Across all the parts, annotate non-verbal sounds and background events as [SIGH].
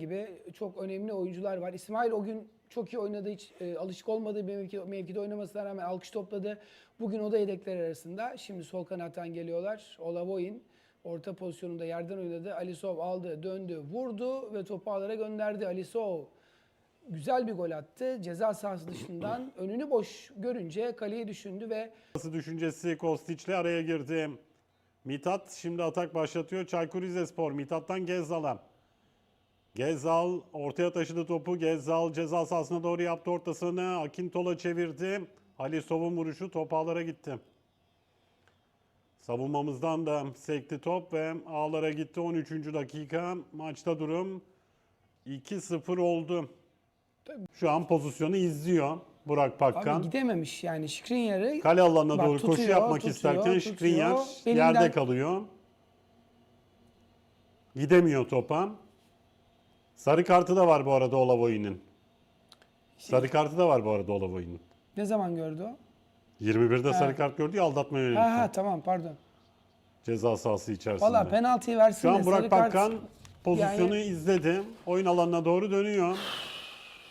gibi çok önemli oyuncular var. İsmail o gün çok iyi oynadı. Hiç e, alışık olmadığı bir mevki, mevkide oynamasına rağmen alkış topladı. Bugün o da yedekler arasında. Şimdi sol kanattan geliyorlar. Olavoyin orta pozisyonunda yerden oynadı. Alisov aldı, döndü, vurdu ve topu ağlara gönderdi. Alisov güzel bir gol attı. Ceza sahası dışından [CLEARS THROAT] önünü boş görünce kaleye düşündü ve düşüncesi Kostic'le araya girdi. Mitat şimdi atak başlatıyor. Çaykur Rizespor. Mithat'tan Gezzal'a. Gezzal ortaya taşıdı topu. Gezzal ceza sahasına doğru yaptı ortasını. Akintola çevirdi. Ali Sov'un vuruşu top ağlara gitti. Savunmamızdan da sekti top ve ağlara gitti. 13. dakika. Maçta durum 2-0 oldu. Şu an pozisyonu izliyor Burak Pakkan. abi gidememiş yani Skriniar'ı Kale alanına Bak, doğru koşu tutuyor, yapmak tutuyor, isterken tutuyor. Belinden- yerde kalıyor. Gidemiyor topa. Sarı kartı da var bu arada Olavoy'un. Sarı kartı da var bu arada Olavoy'un. ne zaman gördü o? 21'de sarı kart gördü ya aldatma yönelik. Ha ha tamam pardon. Ceza sahası içerisinde. Valla penaltıyı versin Şu de an sarı Burak kart- Pakkan pozisyonu Yani- izledi. Oyun alanına doğru dönüyor.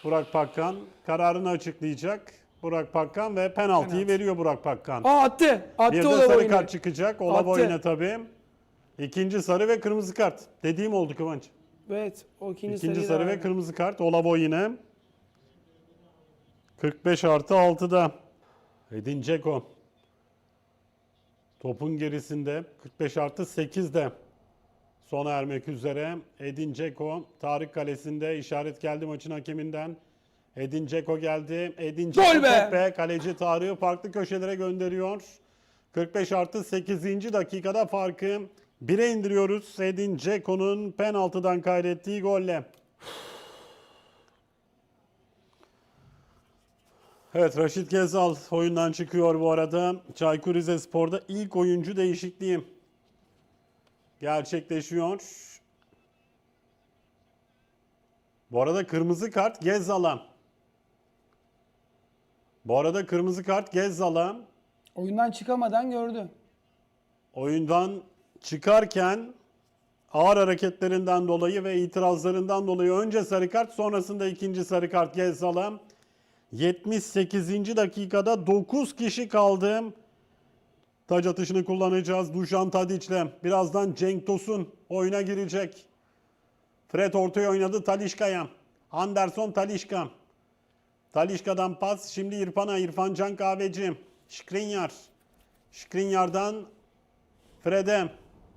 Burak Pakkan kararını açıklayacak. Burak Pakkan ve penaltıyı Penaltı. veriyor Burak Pakkan. Aa attı. Attı Bir de sarı oyunu. kart çıkacak. Olavoy'una Attı. tabii. İkinci sarı ve kırmızı kart. Dediğim oldu Kıvanç. Evet o ikinci, İkinci sarı ve kırmızı kart. Olavoy'una. 45 artı 6'da. Edin Dzeko. Topun gerisinde 45 artı 8'de. Sona ermek üzere. Edin Dzeko. Tarık Kalesi'nde işaret geldi maçın hakeminden. Edin Dzeko geldi. Edin Gol be! ve kaleci Tarık'ı farklı köşelere gönderiyor. 45 artı 8. dakikada farkı 1'e indiriyoruz. Edin Dzeko'nun penaltıdan kaydettiği golle. Evet Raşit Gezal oyundan çıkıyor bu arada. Çaykur Rizespor'da ilk oyuncu değişikliği gerçekleşiyor. Bu arada kırmızı kart Gezal'a. Bu arada kırmızı kart Gezal'a. Oyundan çıkamadan gördü. oyundan çıkarken ağır hareketlerinden dolayı ve itirazlarından dolayı önce sarı kart sonrasında ikinci sarı kart Gezzal'a 78. dakikada 9 kişi kaldı. Taç atışını kullanacağız Dušan Tadić'le. Birazdan Cenk Tosun oyuna girecek. Fred ortaya oynadı Talişka'ya. Anderson Talişka. Talişka'dan pas şimdi İrfan'a. İrfan Can Kahveci. Skriniar. Skriniar'dan Fred'e.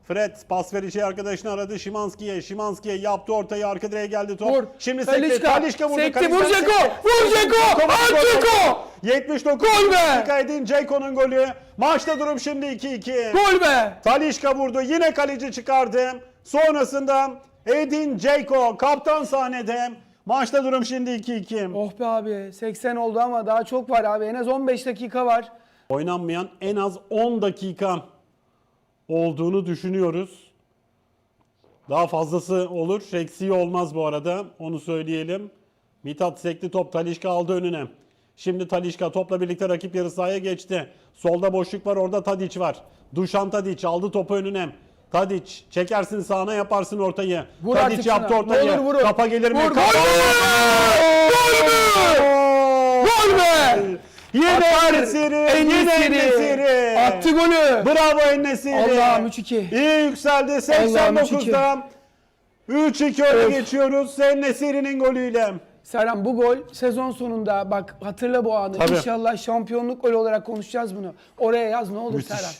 Fred pas vereceği arkadaşını aradı Şimanski'ye. Şimanski'ye yaptı ortayı arka direğe geldi top. Vur. Şimdi sekti. Talişka vurdu. Sekti. Vur sekti. Vur Dzeko. At Dzeko. 79 Gol be! dakika Edin Dzeko'nun golü. Maçta durum şimdi 2-2. Gol be. Talişka vurdu. Yine kaleci çıkardı. Sonrasında Edin Dzeko kaptan sahnede. Maçta durum şimdi 2-2. Oh be abi 80 oldu ama daha çok var abi. En az 15 dakika var. Oynanmayan en az 10 dakika olduğunu düşünüyoruz. Daha fazlası olur. Eksiği olmaz bu arada. Onu söyleyelim. Mithat sekti top. Talişka aldı önüne. Şimdi Talişka topla birlikte rakip yarı sahaya geçti. Solda boşluk var. Orada Tadiç var. Duşan Tadiç aldı topu önüne. Tadiç çekersin sağına yaparsın ortayı. Vur Tadiç yaptı ortayı. Olur vurun. Kapa gelir mi? Vur. Kapa- Gol be! Gol be! Yine Atar. Enesiri. Yine. Enesiri. Attı golü. Bravo Enesiri. Allah'ım 3-2. İyi yükseldi. Allah'ım 89'da 3-2 öne Öf. geçiyoruz. Enesiri'nin golüyle. Serhan bu gol sezon sonunda bak hatırla bu anı. Tabii. İnşallah şampiyonluk golü olarak konuşacağız bunu. Oraya yaz ne olur Müthiş. Serhan.